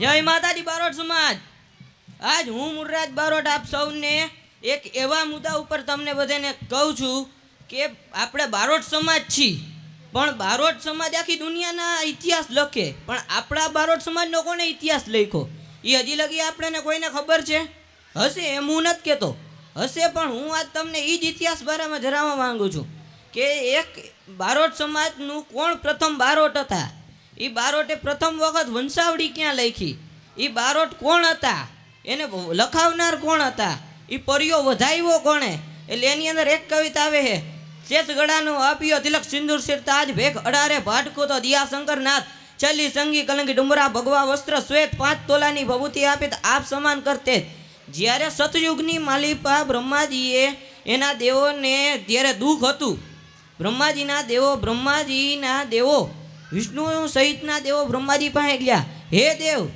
જય માતાજી, બારોટ સમાજ. આજ હું મુરરાજ બારોટ આપ સૌને એક એવા મુદ્દા ઉપર તમને બધાને કહું છું કે આપણે બારોટ સમાજ છીએ, પણ બારોટ સમાજ આખી દુનિયાના ઇતિહાસ લખે, પણ આપણા બારોટ સમાજનો કોને ઇતિહાસ લખ્યો? એ હજી લગી આપણને કોઈને ખબર છે? હશે એમ હું નથી કહેતો હશે પણ હું આજ તમને એ જ ઇતિહાસ બારામાં જણાવવા માંગુ છું કે એક બારોટ સમાજનું કોણ પ્રથમ બારોટ હતા? એ બારોટે પ્રથમ વખત વંશાવળી ક્યાં લખી? એ બારોટ કોણ હતા? એને લખાવનાર કોણ હતા? એ પરિયો વધાવ્યો કોણે? એટલે એની અંદર એક કવિતા આવે છે ચેતગડાનો આપ્યો તિલક સિંદૂર શિર તાજ ભેખ અડારે ભાટકો તો દિયા શંકર નાથ ચલી સંગી કલંગી ડુમરા ભગવા વસ્ત્ર શ્વેત પાંચ તોલાની ભભૂતિ આપી આપ સમાન કરતે. જ્યારે સતયુગની માલિપા બ્રહ્માજીએ એના દેવોને જ્યારે દુઃખ હતું. બ્રહ્માજીના દેવો બ્રહ્માજીના દેવો વિષ્ણુ સહિતના દેવો બ્રહ્માજી પાસે ગયા. હે દેવ,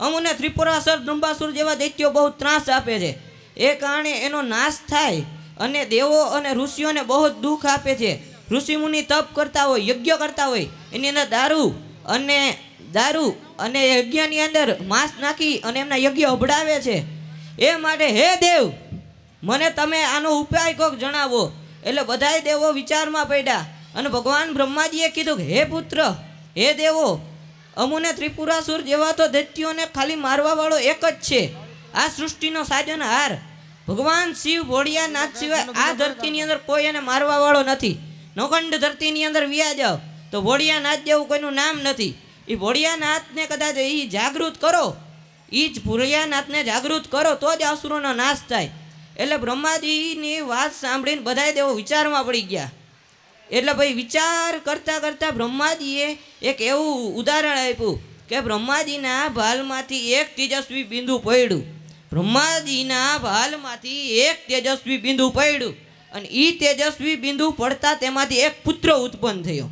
અમુને ત્રિપુરાસુર દુંબાસુર જેવા દૈત્યો બહુ ત્રાસ આપે છે. એ કારણે એનો નાશ થાય અને દેવો અને ઋષિઓને બહુ દુઃખ આપે છે. ઋષિમુનિ તપ કરતા હોય, યજ્ઞ કરતા હોય, એની અંદર દારૂ અને દારૂ અને યજ્ઞની અંદર માંસ નાખી અને એમના યજ્ઞ અભડાવે છે. એ માટે હે દેવ, મને તમે આનો ઉપાય કોક જણાવો. એટલે બધાય દેવો વિચારમાં પડ્યા. અને ભગવાન બ્રહ્માજીએ કીધું કે, હે પુત્ર, હે દેવો, અમુને ત્રિપુરાસુર જેવા તો દૈત્યોને ખાલી મારવા વાળો એક જ છે. આ સૃષ્ટિનો સાજનહાર ભગવાન શિવ ભોળિયાનાથ સિવાય આ ધરતીની અંદર કોઈ એને મારવા વાળો નથી. નોખંડ ધરતીની અંદર વ્યા જાઓ, તો ભોળિયાનાથ જેવું કોઈનું નામ નથી. એ ભોળિયાનાથને કદાચ એ જાગૃત કરો. એ જ ભોળિયાનાથને જાગૃત કરો, તો જ અસુરોનો નાશ થાય. એટલે બ્રહ્માજીની વાત સાંભળીને બધાય દેવો વિચારમાં પડી ગયા. એટલે ભાઈ વિચાર કરતા કરતા બ્રહ્માજીએ એક એવું ઉદાહરણ આપ્યું કે બ્રહ્માજીના ભાલમાંથી એક તેજસ્વી બિંદુ પડ્યું. બ્રહ્માજીના ભાલમાંથી એક તેજસ્વી બિંદુ પડ્યું અને એ તેજસ્વી બિંદુ પડતા તેમાંથી એક પુત્ર ઉત્પન્ન થયો.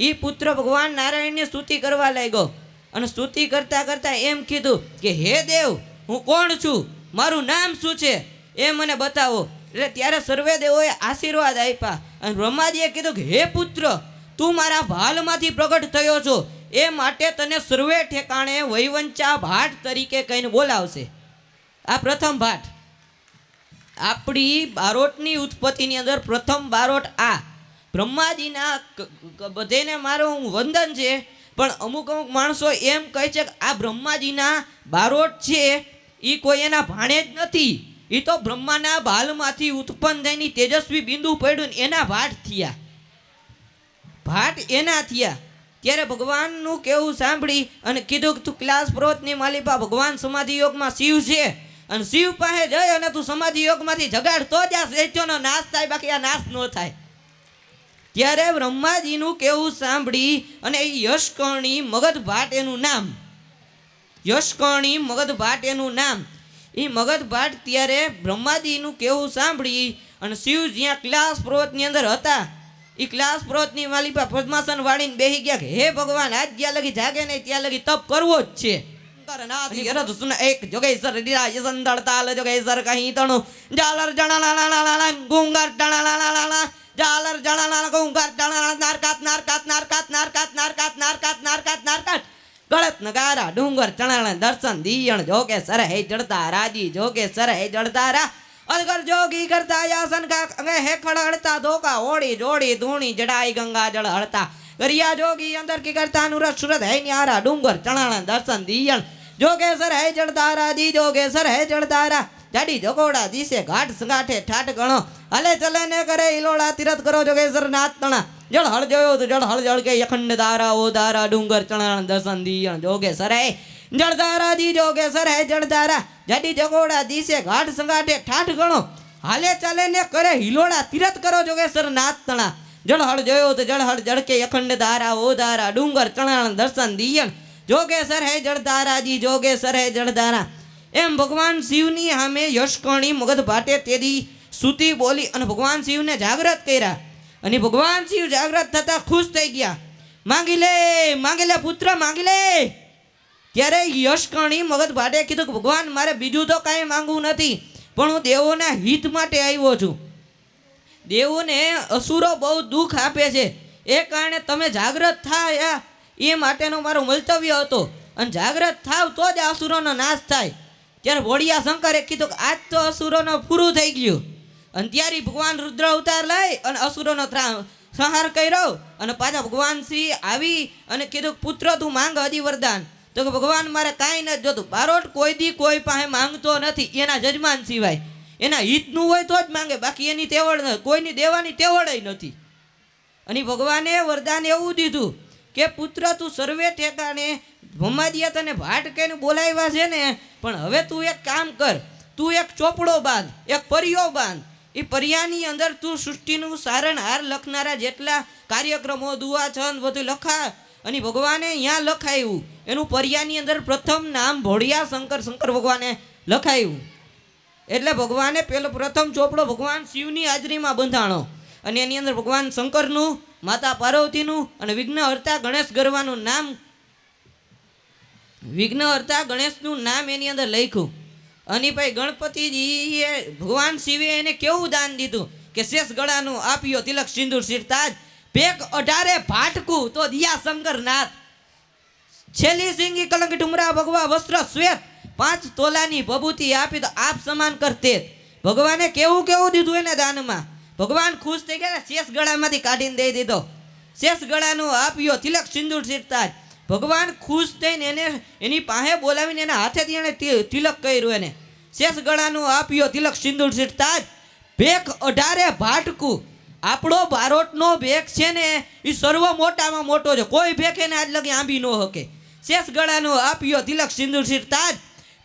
એ પુત્ર ભગવાન નારાયણની સ્તુતિ કરવા લાગ્યો અને સ્તુતિ કરતા કરતા એમ કીધું કે, હે દેવ, હું કોણ છું? મારું નામ શું છે? એ મને બતાવો. એટલે ત્યારે સર્વે દેવોએ આશીર્વાદ આપ્યા અને બ્રહ્માજીએ કીધું કે, હે પુત્ર, તું મારા ભાલમાંથી પ્રગટ થયો છો. એ માટે તને સર્વે ઠેકાણે વૈવંચા ભાટ તરીકે કહીને બોલાવશે. આ પ્રથમ ભાટ. આપણી બારોટની ઉત્પત્તિની અંદર પ્રથમ બારોટ આ. બ્રહ્માજીના બધેને મારું વંદન છે, પણ અમુક અમુક માણસો એમ કહે છે કે, આ બ્રહ્માજીના બારોટ છે એ કોઈ એના ભાણે જ નથી. એ તો બ્રહ્માના બાલમાંથી ઉત્પન્ન થઈને તેજસ્વી બિંદુ પડ્યું એના ભાટ થયા. ભાટ એના થયા. ત્યારે ભગવાનનું કેવું સાંભળી અને કીધું કે તું ક્લાસ પ્રોતની માલિપા ભગવાન સમાધિ યોગમાં શિવ છે. અને શિવ પાસે જઈ અને તું સમાધિ યોગમાંથી જગાડ તો જ આ શ્રેષ્ઠનો નાશ થાય, બાકી આ નાશ ન થાય. ત્યારે બ્રહ્માજીનું કેવું સાંભળી અને એ યશકર્ણી મગધ ભાટ એનું નામ. યશકર્ણી મગધ ભાટ એનું નામ. એ મગધ ભાટ ત્યારે બ્રહ્માજીનું કેવું સાંભળી અને શિવ જ્યાં ક્લાસ પર્વતની અંદર હતા એ ક્લાસ પર્વતની માલિપા પદ્માસન વાળીને બેહી ગયા કે, હે ભગવાન, આજ જ્યાં લગી જાગે નહીં ત્યાં લગી તપ કરવો જ છે. એક જોગેશ્વર નિરાજ સંદળ તાલ જોગેશ્વર કહી તણુ, જાલર જણાલા ગુંગર જણાલા જાલર જણાલા ગુંગર જણાલા નારકાત નારકાત નારકાત નારકાત નારકાત નારકાત નારકાત નારકાત. ગળત નગારા ડુંગર ચણાણા દર્શન દિયણ જોગે સર હે જડતા રાજી જોગે સર હે જડતા રા અલગર જોગી કરતા યાસન કા અંગે હે ખડતા ધોકા ઓડી જોડી ધૂણી જડાઈ ગંગા જળ હળતા गरिया जोगी अंदर की करता अनुरत सुरत है न्यारा डूंगर चढ़ाना दर्शन दियण जोगेसर है जड़तारा दी जोगेसर है जड़तारा જાડી જગોડા દિશે ઘાટ સંગાઠે ઠાઠ ગણો હલે ચલે ને કરે ઈલોડા તીરથ કરો જોગેશ્વર નાથ તણા જળ હળ જોયો તો જળ હળ જળ કે અખંડ દારા ઓ દારા ડુંગર ચણાણ દર્શન દિયણ સર હે જળધારા દી સર હે જળધારા જાડી જગોડા દિશે ઘાટ સંગાટે ઠાઠ ગણો. હાલે ચાલે ને કરે હિલોડા તીરથ કરો જોગે સર નાથ તણા. જળહળ જોયો તો જળહળ જળકે અખંડ ધારા ઓ ધારા ડુંગર ચણાણ દર્શન દિયણ. જોગેશ્વર હે જળધારાજી જોગે સર હે જળધારા. એમ ભગવાન શિવની સામે યશકણી મગધ ભાટે તેદી સુતી બોલી અને ભગવાન શિવને જાગૃત કર્યા. અને ભગવાન શિવ જાગૃત થતા ખુશ થઈ ગયા. માંગી લે માંગી લે પુત્ર, માંગી લે. ત્યારે યશકણી મગધ ભાટે કીધું કે, ભગવાન, મારે બીજું તો કાંઈ માંગવું નથી, પણ હું દેવોના હિત માટે આવ્યો છું. દેવોને અસુરો બહુ દુઃખ આપે છે. એ કારણે તમે જાગૃત થાય. એ માટેનો મારો મંતવ્ય હતો. અને જાગ્રત થાવ તો જ અસુરોનો નાશ થાય. ત્યારે વોડિયા શંકરે કીધું કે, આજ તો અસુરોનો પૂરું થઈ ગયું. અને ત્યારે ભગવાન રુદ્ર અવતાર લઈ અને અસુરોનો સંહાર કર્યો અને પાછા ભગવાન શ્રી આવી અને કીધું, પુત્ર, તું માંગ હજી વરદાન તો કે, ભગવાન, મારે કાંઈ નથી. જોતું બારોટ કોઈ દી કોઈ પાસે માંગતો નથી, એના જજમાન સિવાય. એના હિતનું હોય તો જ માંગે, બાકી એની તેવડ નથી કોઈની દેવાની તેવડય નથી. અને ભગવાને વરદાન એવું દીધું કે, પુત્ર, તું સર્વે ઠેકાણે ભમાદિયા તને ભાટ કહીને બોલાવ્યા છે ને, પણ હવે તું એક કામ કર. તું એક ચોપડો બાંધ, એક પરિયો બાંધ. એ પરિયાની અંદર તું સૃષ્ટિનું સારણહાર લખનારા જેટલા કાર્યક્રમો, દુઆ, છંદ, બધું લખા અને ભગવાને અહીંયા લખાયું. એનું પરિયાની અંદર પ્રથમ નામ ભોળિયા શંકર શંકર ભગવાને લખાયું. એટલે ભગવાને પેલો પ્રથમ ચોપડો ભગવાન શિવની હાજરીમાં બંધાણો. અને એની અંદર ભગવાન શંકરનું, માતા પાર્વતીનું અને વિઘ્નહર્તા ગણેશ ગરવાનું નામ વિઘ્નહર્તા ગણેશનું નામ એની અંદર લખ્યું. અને ભાઈ ગણપતિજીએ ભગવાન શિવે એને કેવું દાન દીધું કે શેષ ગળાનું આપ્યો, તિલક સિંદૂર શિરતાજ પેક અઢારે ભાટકું તો દિયા શંકર નાથ છેલ્લી સિંગી કલંક ડુમરા ભગવા વસ્ત્ર શ્વેત પાંચ તોલાની ભભૂતિ આપી તો આપ સમાન કરતે ભગવાને કેવું કેવું દીધું એને દાનમાં? ભગવાન ખુશ થઈ ગયા, શેષ ગળામાંથી કાઢીને દઈ દીધો. શેષ ગળાનું આપ્યો, તિલક સિંદૂર શિરતાજ ભગવાન ખુશ થઈને એને એની પાસે બોલાવીને એના હાથેથી એને તિલક કર્યું એને. શેષ ગળાનું આપ્યો, તિલક સિંદૂર જ. ભેખ અઢારે ભાટકું. આપણો ભારતનો ભેખ છે ને એ સર્વ મોટામાં મોટો છે. કોઈ ભેખ એને આજ લગી આંબી ન શકે શેષ ગળાનું આપ્યો, તિલક સિંદૂર જ.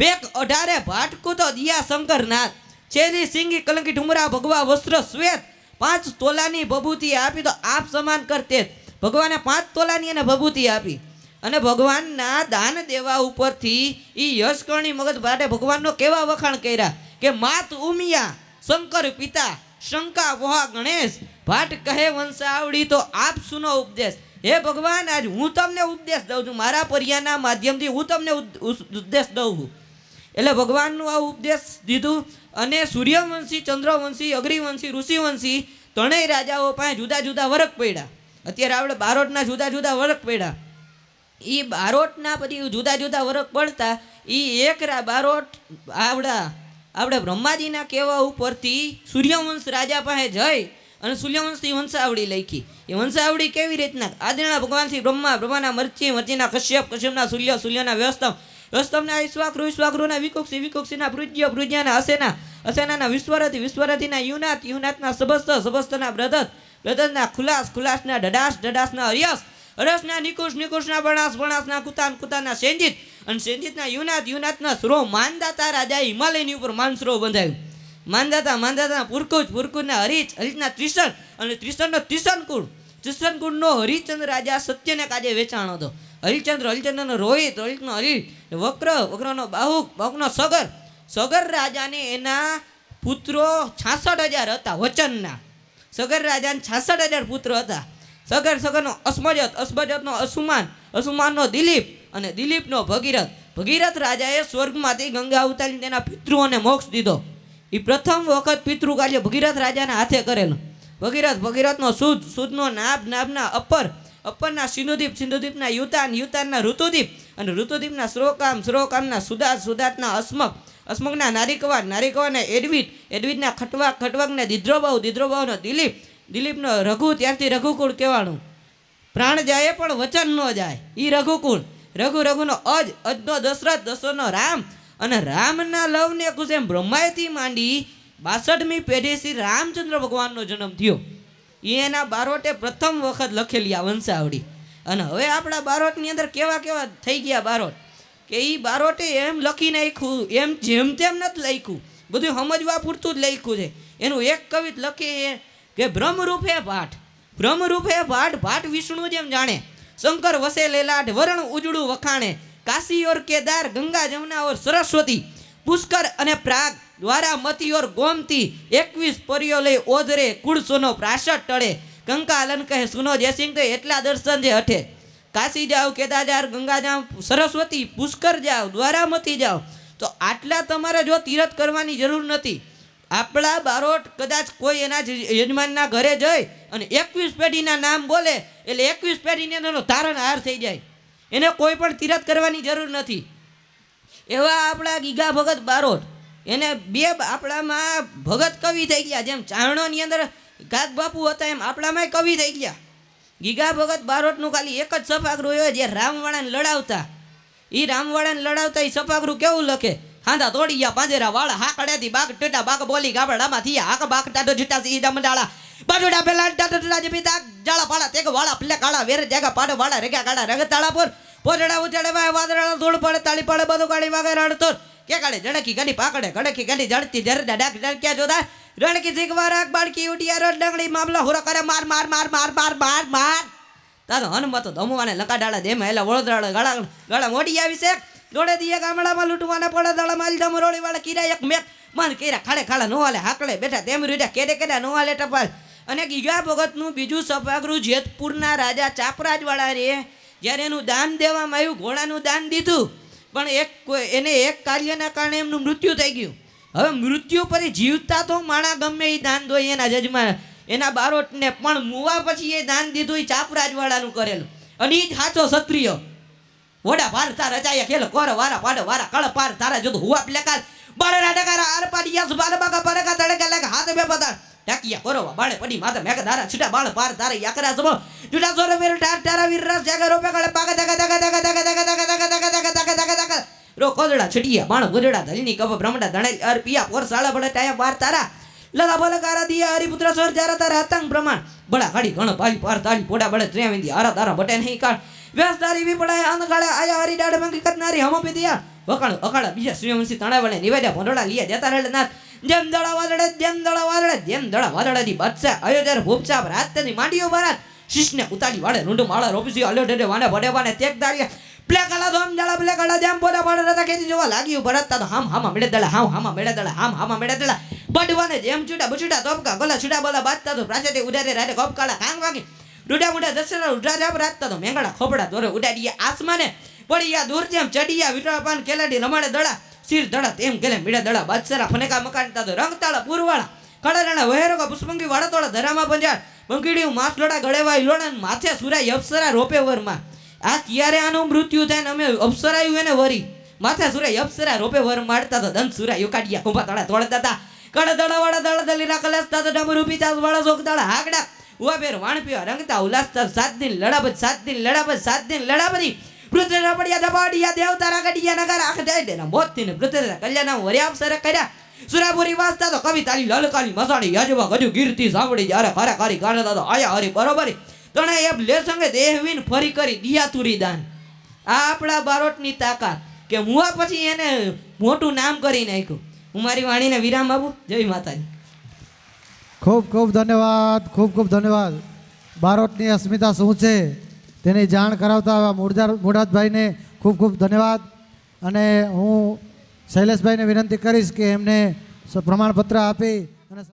ભેખ અઢારે ભાટકું તો દિયા શંકરનાથ. છેલી સિંગી કલંકી ઠુમરા ભગવા વસ્ત્ર શ્વેત પાંચ તોલાની ભભૂતિ આપી તો આપ સમાન કરતે. ભગવાને પાંચ તોલાની એને ભભૂતિ આપી. અને ભગવાનના દાન દેવા ઉપરથી એ યશકર્ણી મગજ ભાટે ભગવાનનો કેવા વખાણ કર્યા કે માત ઉમિયા, શંકર પિતા, શંકા વહા ગણેશ, ભાટ કહે વંશાવળી તો આપ સુનો ઉપદેશ. હે ભગવાન, આજ હું તમને ઉપદેશ દઉં છું. મારા પરિયાના માધ્યમથી હું તમને ઉપદેશ દઉં છું. એટલે ભગવાનનું આ ઉપદેશ દીધું અને સૂર્યવંશી, ચંદ્રવંશી અગ્રિવંશી ઋષિવંશી ત્રણેય રાજાઓ પાસે જુદા જુદા વરક પડ્યા. અત્યારે આપણે બારોટના જુદા જુદા વરક પડ્યા. એ બારોટના પછી જુદા જુદા વરક પડતા એ એકરા બારોટ આવડા આપણે બ્રહ્માજીના કહેવા ઉપરથી સૂર્યવંશ રાજા પાસે જઈ અને સૂર્યવંશની વંશાવળી લખી. એ વંશાવળી કેવી રીતના? આદિના ભગવાનથી બ્રહ્મા, બ્રહ્માના મરચી, મરચીના કશ્યપ, કશ્યપના સૂર્ય, સૂર્યના વ્યસ્તમ, વ્યસ્તમના ઈશ્વાકૃ ઈશ્વાકૃના વિકુક્ષી, વિકુક્ષીના ભૃજ્ય ભૃજ્યના અસેના, અસેનાના વિશ્વરથી, વિશ્વરથીના યુનાથ યુનાથના સબસ્ત સબસ્તના બ્રધત, બ્રધતના ખુલાસ, ખુલાસના ડડાસ ડડાસના અરિયસ અરસના નિકુશ નિકુશના બણાસ બણાસના કુતાન કુતાના સેંજિત અને સેંજિતના યુનાથ યુનાથના સ્રો માનદાતા રાજાએ હિમાલયની ઉપર માનસરો બંધાયું. માનદાતા માનદાતા પુરકુજ, પુરકુજના હરીચ, હરીચના ત્રિસન અને ત્રિસનનો ત્રિસનકુળ ત્રિસનકુળનો હરિચંદ્ર રાજા સત્યને કાજે વેચાણ હતો. હરિચંદ્ર, હરિચંદ્રનો રોહિત, રોહિતનો હરિ વક્ર, વક્રનો બાહુક, બાહુકનો સગર. સગર રાજાને એના પુત્રો છાસઠ હજાર હતા વચનના. સગર રાજાને છાસઠ હજાર પુત્ર હતા. સગર સગરનો અસ્મજત, અસ્મજતનો અસુમાન, અસુમાનનો દિલીપ અને દિલીપનો ભગીરથ. ભગીરથ રાજાએ સ્વર્ગમાંથી ગંગા ઉતારીને તેના પિતૃઓને મોક્ષ દીધો. એ પ્રથમ વખત પિતૃ કાર્ય ભગીરથ રાજાના હાથે કરેલું. ભગીરથ, ભગીરથનો સુદ, સુદનો નાભ, નાભના અપર, અપરના સિંધુદીપ, સિંધુદીપના યુતાન યુતાનના ઋતુદીપ અને ઋતુદીપના શ્રોકામ, શ્રોકામના સુદાત સુદાતના અસ્મક અસ્મકના નારિકવા નારિકવાના એડવિટ, એડવિટના ખટવાક ખટવાકના દિદ્રોભાવ દિદ્રોભાવનો દિલીપ દિલીપનો રઘુ ત્યારથી રઘુકુળ કહેવાનું. પ્રાણ જાય પણ વચન ન જાય. એ રઘુકુળ. રઘુ રઘુનો અજ, અજનો દશરથ, દશરથનો રામ. અને રામના લવને કુશ બ્રહ્માયથી માંડી બાસઠમી પેઢી શ્રી રામચંદ્ર ભગવાનનો જન્મ થયો. એ એના બારોટે પ્રથમ વખત લખેલી આ વંશાવળી. અને હવે આપણા બારોટની અંદર કેવા કેવા થઈ ગયા બારોટ? કે એ બારોટે એમ લખી નાખ્યું, એમ જેમ તેમ નથી લખ્યું. બધું સમજવા પૂરતું જ લખ્યું છે. એનું એક કવિત લખી કે બ્રહ્મરૂપે પાઠ. બ્રહ્મરૂપે પાઠ ભાટ વિષ્ણુ જેમ જાણે. શંકર વસે લેલાટ, વરણ ઉજળું વખાણે. કાશી ઓર કેદાર, ગંગા જમુના ઓર સરસ્વતી. પુષ્કર અને પ્રાગ દ્વારા મતી ઓર ગોમતી. એકવીસ પરીઓ લઈ ઓધરે કુળસોનો પ્રાસટ ટળે. કંકાલન કહે, સુનો જયસિંહ તો એટલા દર્શન જે હઠે. કાશી જાઓ કેદાર ગંગા જાઓ સરસ્વતી, પુષ્કર જાઓ દ્વારામતી જાઓ તો આટલા તમારે જો તીરથ કરવાની જરૂર નથી. આપણા બારોટ કદાચ કોઈ એના યજમાનના ઘરે જઈ અને એકવીસ પેઢીના નામ બોલે, એટલે એકવીસ પેઢીની અંદરનો તારણ હાર થઈ જાય. એને કોઈ પણ તિરત કરવાની જરૂર નથી. એવા આપણા ગીગા ભગત બારોટ, એને બે આપણામાં ભગત કવિ થઈ ગયા, જેમ ચારણોની અંદર ગાગ બાપુ હતા, એમ આપણામાં કવિ થઈ ગયા. ગીગા ભગત બારોટનું ખાલી એક જ સફાગરું હોય, જે રામવાળાને લડાવતા. એ રામવાળાને લડાવતા એ સફાગરું કેવું લખે? હાંધા તોડી ગયા પાંજરા વાળા હાકડેથી બાગ ટેટા બાગ, બોલી ગાબડામાં થયા. હાક બાક ટાટો જુટા સી દમ ડાળા બાજુડા પેલા ટાટો ટાટા જે તાક જાળા પાડા તેગ વાળા, પ્લે કાળા, વેર, જાગા, પાડો વાળા રેગા કાળા રગ તાળા પર પોજડા ઉજાડે વાય વાદળા ધૂળ પડે, તાળી પડે, બધું ગાડી વાગે રડતોર કે કાળે જડકી ગાડી પાકડે ગડકી ગાડી જડતી જરડા ડાક ડક્યા જોતા. રણકી જીગવા રાગ બાળકી ઉડિયા રડ ડંગડી મામલા હુરો કરે માર માર માર માર માર માર માર. તારો હનુમતો ધમવાને લકાડાળા દેમાં, એલા વળદરાળા ગાળા ગાળા મોડી આવી છે. દોડે દીએ ગામડામાં લૂંટવાના પડે દળા માલ ધમરોળી વાળા કીરા એક મેક મન કીરા ખાડે ખાડા નોવાલે હાકડે બેઠા તેમ રીડા, કેડે કેડા નોવાલે ટપાલ. અને ગીગા ભગતનું બીજું સભાગૃહ જેતપુરના રાજા ચાપરાજવાળા રે, જ્યારે એનું દાન દેવામાં આવ્યું, ઘોડાનું દાન દીધું. પણ એક એને એક કાર્યના કારણે એમનું મૃત્યુ થઈ ગયું. હવે મૃત્યુ પછી જીવતા તો માણા ગમે એ દાન દો એના જજમાં. એના બારોટને પણ મુવા પછી એ દાન દીધું એ ચાપરાજવાળાનું કરેલું. અને એ જ સાચો ક્ષત્રિય. વડા ભાર તારા જાય કેલ કોર વારા પાડો વારા કળ પાર તારા જો હુઆ પ્લેકાર બાળરા ડકારા આર પાડી યસ બાલ બાકા પરકા તડકા લાગ હાથ બે પતા ટાકિયા કરો બાળે પડી માતા મેક દારા છૂટા બાળ પાર તારા યાકરા સબો જુડા સોરે વેર ટાર ટારા વીર રસ જાગા રોપે કળ પાકા દગા દગા દગા દગા દગા દગા દગા દગા દગા દગા દગા દગા રો કોદડા છડિયા બાણ ગુજડા ધલની કપ બ્રહ્મડા ધણે અર પિયા પોર સાળા બળે ટાયા બાર તારા લગા બલ કારા દિયા હરિપુત્ર સ્વર જારા તારા હતંગ પ્રમાણ બળા ગાડી ઘણ ભાઈ પાર તાળી પોડા બળે ત્રેવિંદી હારા તારા બટે નહીં કાળ વ્યસ્તારી વિપડાય અંધકાળે આયા હરી દાડ ભંગી કરનારી હમ પીதிયા વકાળ અકાળા બીજા સૂર્યવંશી તણાવળે નિવેદ્યા ભંડોળા લીયા જતા રહેલે નાથ. જેમ દડા વાદળે જેમ દડા વાદળે, જેમ દડા વાદળાની બચશે અયોધ્યા ભૂપચાપ રાતની માંડીઓ ભરાત. શિષ્ને ઉતારી વાળે રૂંડ માળા રોપસી અલ્યો ડેડે વાને ભડે વાને તેક દાળિયા. પ્લે કલા ધોમ દળા પ્લે કલા જેમ પોતા પાડે રતા ખેતી જોવા લાગ્યું ભરતતા તો હામ હામા મેળે દળા, હામ હામા મેળે દડા હામ હામા મેળે દળા. બડવાને જેમ છૂટા બછૂટા તોપકા, ગોલા છૂટા બોલા બાજતા તો પ્રાચેતે ઉડારે રાતે કોપકાળા કાંગ. વાગી ડુડા મુડા દસરા ઉડા જાપ રાતતા તો મેંગડા ખોપડા દોરે ઉડાડીયા આસમાને. પડિયા દૂર જેમ ચડિયા વિટવાપાન કેલાડી રમાડે દડા સિર દડા તેમ ગેલે મીડા દડા. બાદસરા ફનેકા મકાનતા તો રંગતાળા પૂરવાળા. કડારાના વહેરોગા પુષ્પંગી વાળતોળા ધરામાં પંજાર બંકીડિયું માસ લોડા ગળેવાય લોડા માથે સુરાય અપ્સરા રોપે વરમાં. આ ત્યારે આનું મૃત્યુ થાય ને અમે અપ્સરાયું એને વરી? માથે સુરાય અપ્સરા રોપે વર મારતા તો દંત સુરાય કાઢ્યા કુંભા તળા તોડતા હતા કડ દડા વાળા દળ દલીરા કલસતા તો ડમરૂ પીતા વાળા જોગ દડા હાગડા. ઉવા પેર વાણ રંગતા ઉલ્લાસતા સાત દિન લડાબત સાત દિન લડાબત સાત દિન લડાબતી પૃથ્વીના પડ્યા દબાડિયા, દેવતા રાગડિયા, નગર, આખ જાય દેના મોતથી ને પૃથ્વીના કલ્યાણ વર્યા અવસરે કર્યા. સુરાપુરી વાસતા તો કવિતાલી લલકાલી મસાણી યાજવા, ગજુ કીર્તિ સાંભળી, જ્યારે ખરા ખારી ગાનતા તો આયા હરી, બરોબરી. તણે એમ લે સંગે દેહવીન ફરી કરી દિયાતુરી દાન. આ આપણા બારોટની તાકાત કે મુવા પછી એને મોટું નામ કરી નાખ્યું. હું મારી વાણીને વિરામ આપું? જય માતાજી. ખૂબ ખૂબ ધન્યવાદ, ખૂબ ખૂબ ધન્યવાદ. બારોટની અસ્મિતા શું છે તેની જાણ કરાવતા આવા મુરદાર મુરાદભાઈને ખૂબ ખૂબ ધન્યવાદ. અને હું શૈલેષભાઈને વિનંતી કરીશ કે એમને પ્રમાણપત્ર આપી